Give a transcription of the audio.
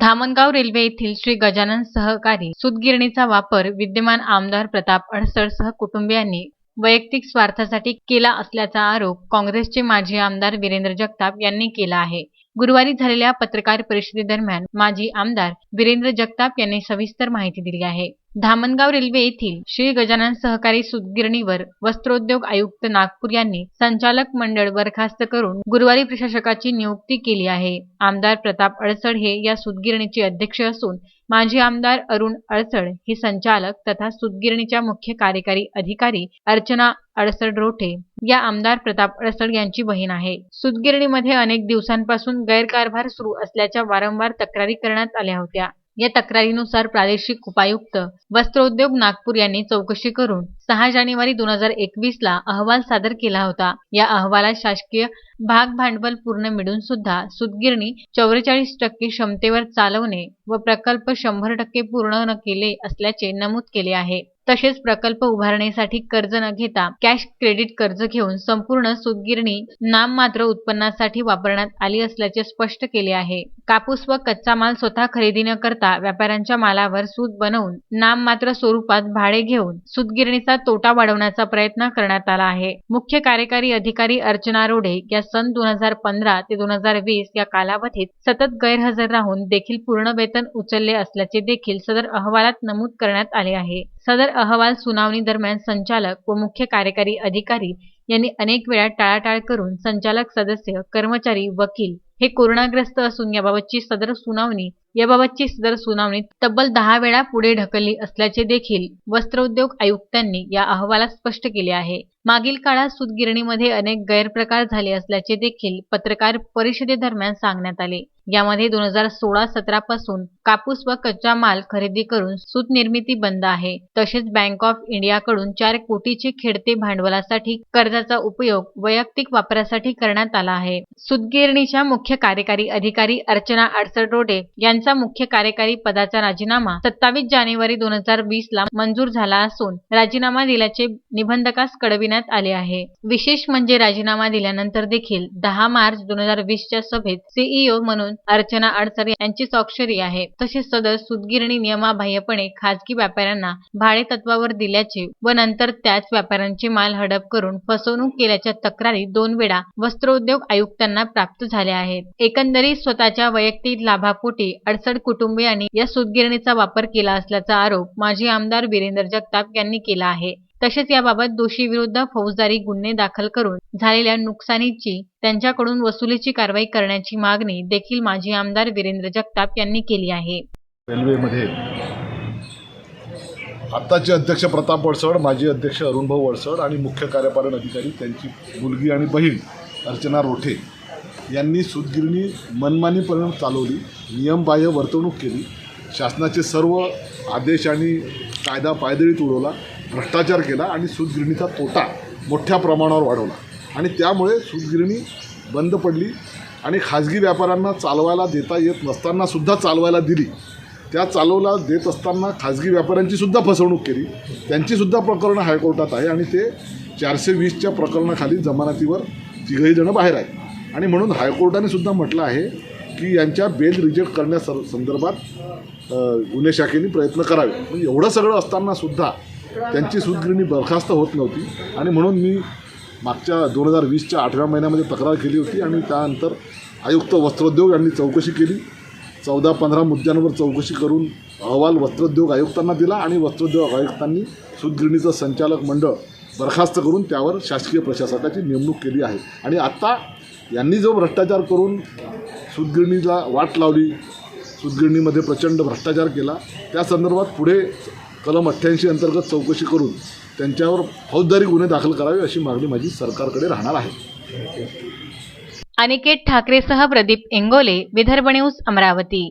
Dhamangaon railway येथील श्री गजानन सहकारी सुतगिरणीचा वापर विद्यमान आमदार प्रताप अडसर कुटुंबियांनी वैयक्तिक स्वार्थासाठी केला असल्याचा आरोप काँग्रेसचे माजी आमदार वीरेंद्र जगताप यांनी केला आहे. गुरुवारी झालेल्या पत्रकार परिषदेदरम्यान माजी आमदार वीरेंद्र जगताप यांनी सविस्तर माहिती दिली आहे. धामणगाव रेल्वे येथील श्री गजानन सहकारी सुतगिरणीवर वस्त्रोद्योग आयुक्त नागपूर यांनी संचालक मंडळ बरखास्त करून गुरुवारी प्रशासकाची नियुक्ती केली आहे. आमदार प्रताप अडसड हे या सुतगिरणीचे अध्यक्ष असून माजी आमदार अरुण अडसड हे संचालक तथा सुतगिरणीच्या मुख्य कार्यकारी अधिकारी अर्चना अडसड रोठे या आमदार प्रताप अडसड यांची बहीण आहे. सुतगिरणीमध्ये अनेक दिवसांपासून गैरकारभार सुरू असल्याच्या वारंवार तक्रारी करण्यात आल्या होत्या. या तक्रारीनुसार प्रादेशिक उपायुक्त वस्त्रोद्योग नागपूर यांनी चौकशी करून सहा जानेवारी दोन हजार एकवीस ला अहवाल सादर केला होता. या अहवालात शासकीय भाग भांडवल पूर्ण मिळून सुद्धा सुदगिरणी चौवेचाळीस टक्के क्षमतेवर चालवणे व प्रकल्प शंभर टक्के पूर्ण न केले असल्याचे नमूद केले आहे. तसेच प्रकल्प उभारण्यासाठी कर्ज न घेता कॅश क्रेडिट कर्ज घेऊन संपूर्ण सूतगिरणी नाममात्र उत्पन्नासाठी वापरण्यात आली असल्याचे स्पष्ट केले आहे. कापूस व कच्चा माल स्वतः खरेदी न करता व्यापाऱ्यांच्या मालावर सूत बनवून नाममात्र स्वरूपात भाडे घेऊन सूतगिरणीचा तोटा वाढवण्याचा प्रयत्न करण्यात आला आहे. मुख्य कार्यकारी अधिकारी अर्चना रोडे या सन दोन हजार पंधरा ते दोन हजार वीस या कालावधीत सतत गैरहजर राहून देखील पूर्ण वेतन उचलले असल्याचे देखील सदर अहवालात नमूद करण्यात आले आहे. सदर अहवाल सुनावणी दरम्यान संचालक व मुख्य कार्यकारी अधिकारी यांनी अनेक वेळा टाळाटाळ करून संचालक सदस्य कर्मचारी वकील हे कोरोनाग्रस्त असून याबाबतची सदर सुनावणी याबाबतची सदर सुनावणी तब्बल दहा वेळा पुढे ढकलली असल्याचे देखील वस्त्रोद्योग आयुक्तांनी या अहवालात स्पष्ट केले आहे. मागील काळात सूतगिरणीमध्ये अनेक गैरप्रकार झाले असल्याचे देखील पत्रकार परिषदेदरम्यान सांगण्यात आले. यामध्ये दोन हजार सोळा सतरा पासून कापूस व कच्चा माल खरेदी करून सूत निर्मिती बंद आहे. तसेच बँक ऑफ इंडियाकडून चार कोटीचे खेळते भांडवलासाठी कर्जाचा उपयोग वैयक्तिक वापरासाठी करण्यात आला आहे. सूतगिरणीच्या मुख्य मुख्य कार्यकारी अधिकारी अर्चना अडसडरोडे यांचा मुख्य कार्यकारी पदाचा राजीनामा सत्तावीस जानेवारी दोन हजार वीस ला मंजूर झाला असून राजीनामा दिल्याचे निबंधकास कळविण्यात आले आहे. विशेष म्हणजे राजीनामा दिल्यानंतर देखील दहा मार्च दोन हजार वीसच्या सभेत सीईओ म्हणून अर्चना अडसर यांची स्वाक्षरी आहे. तसेच सदर सुदगिरणी नियमाबाह्यपणे खाजगी व्यापाऱ्यांना भाडे तत्वावर दिल्याचे व नंतर त्याच व्यापाऱ्यांचे माल हडप करून फसवणूक केल्याच्या तक्रारी दोन वेळा वस्त्रोद्योग आयुक्तांना प्राप्त झाल्या आहेत. एकंदरीत स्वतःच्या वैयक्तिक लाभापोटी अडसड कुटुंबियांनी या सूतगिरणीचा वापर केला असल्याचा आरोप माजी आमदार वीरेंद्र जगताप यांनी केला आहे. तसेच याबाबत दोषी विरुद्ध फौजदारी गुन्हे दाखल करून झालेल्या नुकसानीची त्यांच्याकडून वसुलीची कारवाई करण्याची मागणी देखील माजी आमदार वीरेंद्र जगताप यांनी केली आहे. रेल्वेमध्ये आत्ताचे अध्यक्ष प्रताप वडसड माजी अध्यक्ष अरुणभाऊ वडसड आणि मुख्य कार्यपालन अधिकारी त्यांची मुलगी आणि बहीण अर्चना रोठे यांनी सूतगिरणी मनमानीपर्यंत चालवली नियमबाह्य वर्तवणूक केली. शासनाचे सर्व आदेश आणि कायदा पायदळीत उडवला भ्रष्टाचार केला आणि सूतगिरणीचा तोटा मोठ्या प्रमाणावर वाढवला. आणि त्यामुळे सूतगिरणी बंद पडली आणि खाजगी व्यापाऱ्यांना चालवायला देता येत नसतानासुद्धा चालवायला दिली. त्या चालवला देत असताना खाजगी व्यापाऱ्यांचीसुद्धा फसवणूक केली. त्यांचीसुद्धा प्रकरणं हायकोर्टात आहे आणि ते चारशे वीसच्या प्रकरणाखाली जमानतीवर तिघही जणं बाहेर आहेत. आणि म्हणून हायकोर्टाने सुद्धा म्हटलं आहे की यांच्या बेल रिजेक्ट करण्या सर संदर्भात गुन्हे शाखेने प्रयत्न करावे. म्हणजे एवढं सगळं असतानासुद्धा त्यांची सूतगिरणी बरखास्त होत नव्हती. आणि म्हणून मी मागच्या दोन हजार वीसच्या आठव्या महिन्यामध्ये तक्रार केली होती आणि त्यानंतर आयुक्त वस्त्रोद्योग यांनी चौकशी केली. चौदा पंधरा मुद्द्यांवर चौकशी करून अहवाल वस्त्रोद्योग आयुक्तांना दिला आणि वस्त्रोद्योग आयुक्तांनी सूतगिरणीचं संचालक मंडळ बरखास्त करून त्यावर शासकीय प्रशासकाची नेमणूक केली आहे. आणि आत्ता यांनी जो भ्रष्टाचार करून सूतगिरणीला वाट लावली सूतगिरणीमध्ये प्रचंड भ्रष्टाचार केला त्या संदर्भात पुढे कलम अठ्ठ्याऐंशी अंतर्गत चौकशी करून त्यांच्यावर फौजदारी गुन्हे दाखल करावे अशी मागणी माझी सरकारकडे राहणार आहे. अनिकेत ठाकरेसह प्रदीप इंगोले विदर्भ न्यूज अमरावती.